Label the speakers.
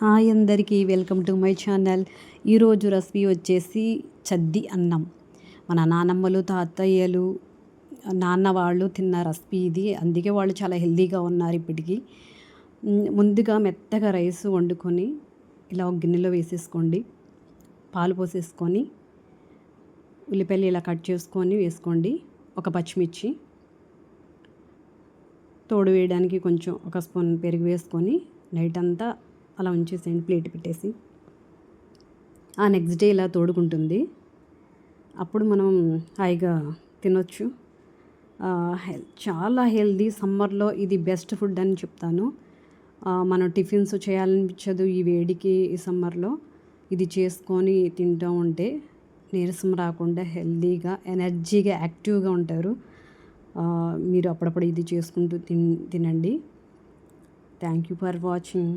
Speaker 1: Hi అందరికీ welcome to my channel. ఈరోజు recipe వచ్చేసి చద్ది అన్నం. మన నానమ్మలు తాతయ్యలు నాన్న వాళ్ళు తిన్న రెసిపీ ఇది. అందుకే వాళ్ళు చాలా హెల్దీగా ఉన్నారు ఇప్పటికీ. ముందుగా మెత్తగా రైస్ వండుకొని ఇలా ఒక గిన్నెలో వేసేసుకోండి. పాలు పోసేసుకొని ఉల్లిపాయలు ఇలా కట్ చేసుకొని వేసుకోండి. ఒక పచ్చిమిర్చి తోడు వేయడానికి కొంచెం ఒక స్పూన్ పెరుగు వేసుకొని నైట్ అంతా అలా ఉంచేసేయండి ప్లేట్ పెట్టేసి. ఆ నెక్స్ట్ డే ఇలా తోడుకుంటుంది. అప్పుడు మనం హాయిగా తినొచ్చు. హెల్ చాలా హెల్దీ సమ్మర్లో ఇది బెస్ట్ ఫుడ్ అని చెప్తాను. మనం టిఫిన్స్ చేయాలనిపించదు ఈ వేడికి ఈ సమ్మర్లో. ఇది చేసుకొని తింటూ ఉంటే నీరసం రాకుండా హెల్దీగా ఎనర్జీగా యాక్టివ్గా ఉంటారు. మీరు అప్పుడప్పుడు ఇది చేసుకుంటూ తిన్ తినండి. Thank you for watching